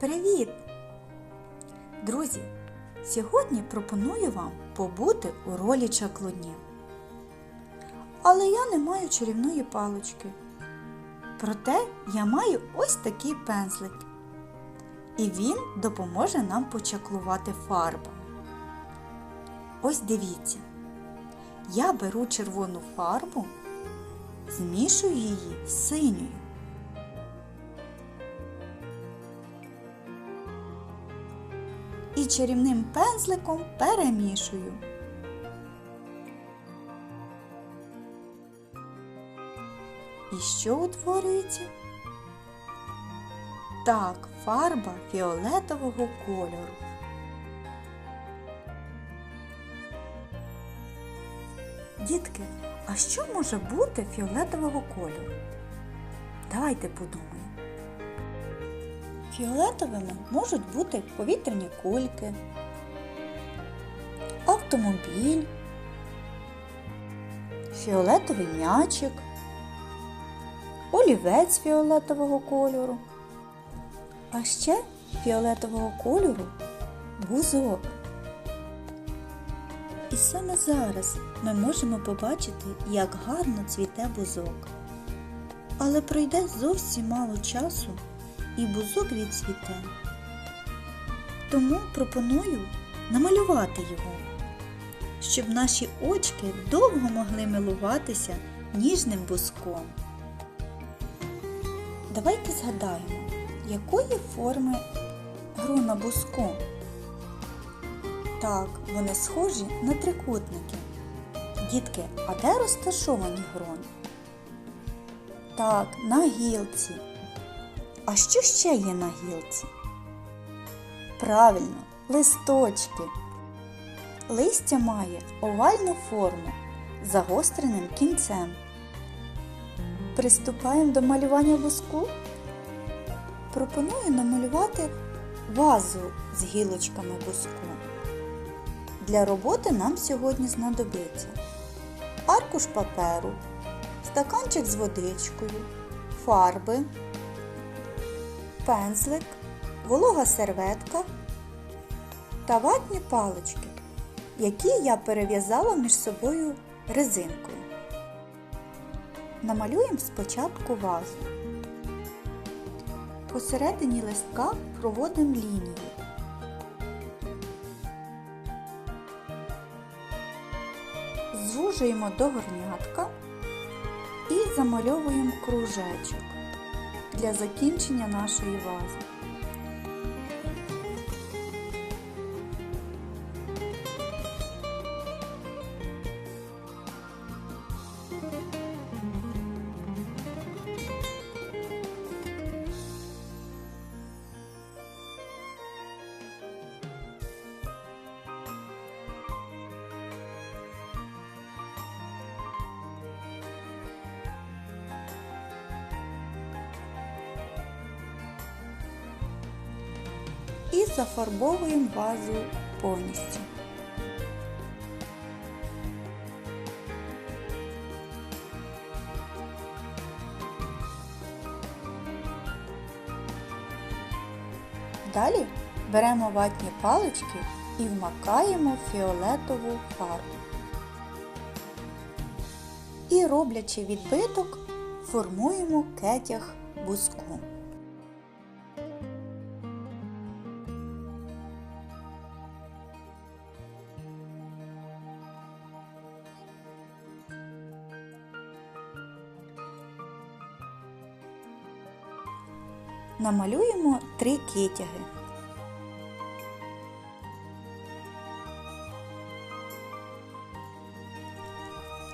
Привіт! Друзі! Сьогодні пропоную вам побути у ролі чаклунів. Але я не маю чарівної палички. Проте я маю ось такий пензлик. І він допоможе нам почаклувати фарбами. Ось дивіться. Я беру червону фарбу, змішую її з синьою. Чарівним пензликом перемішую. І що утворюється? Так, фарба фіолетового кольору. Дітки, а що може бути фіолетового кольору? Давайте подумаємо. Фіолетовими можуть бути повітряні кульки, автомобіль, фіолетовий м'ячик, олівець фіолетового кольору, а ще фіолетового кольору бузок. І саме зараз ми можемо побачити, як гарно цвіте бузок. Але пройде зовсім мало часу і бузок відцвіте. Тому пропоную намалювати його, щоб наші очки довго могли милуватися ніжним бузком. Давайте згадаємо, якої форми грона бузку. Так, вони схожі на трикутники. Дітки, а де розташовані грони? Так, на гілці. А що ще є на гілці? Правильно, листочки. Листя має овальну форму з загостреним кінцем. Приступаємо до малювання буску. Пропоную намалювати вазу з гілочками буску. Для роботи нам сьогодні знадобиться аркуш паперу, стаканчик з водичкою, фарби пензлик, волога серветка та ватні палички, які я перев'язала між собою резинкою. Намалюємо спочатку вазу. Посередині листка проводимо лінію. Звужуємо до горнятка і замальовуємо кружечок для закінчення нашої вази. І зафарбовуємо вазу повністю. Далі беремо ватні палички і вмакаємо фіолетову фарбу. І роблячи відбиток, формуємо кетяг бузку. Намалюємо три китяги.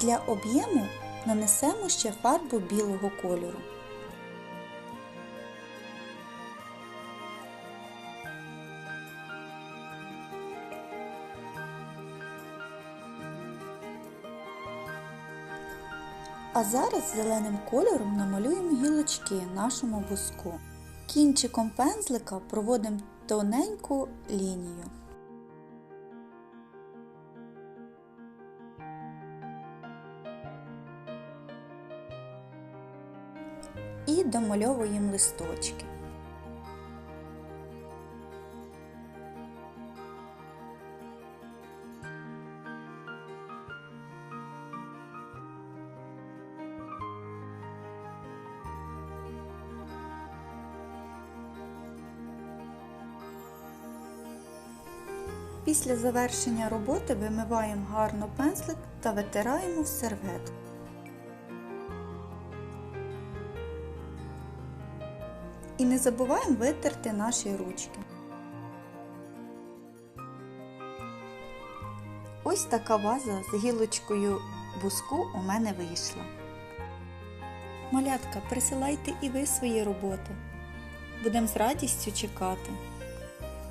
Для об'єму нанесемо ще фарбу білого кольору. А зараз зеленим кольором намалюємо гілочки нашому буску. Кінчиком пензлика проводимо тоненьку лінію. І домальовуємо листочки. Після завершення роботи вимиваємо гарно пензлик та витираємо в серветку. І не забуваємо витерти наші ручки. Ось така ваза з гілочкою буску у мене вийшла. Малятка, присилайте і ви свої роботи. Будемо з радістю чекати.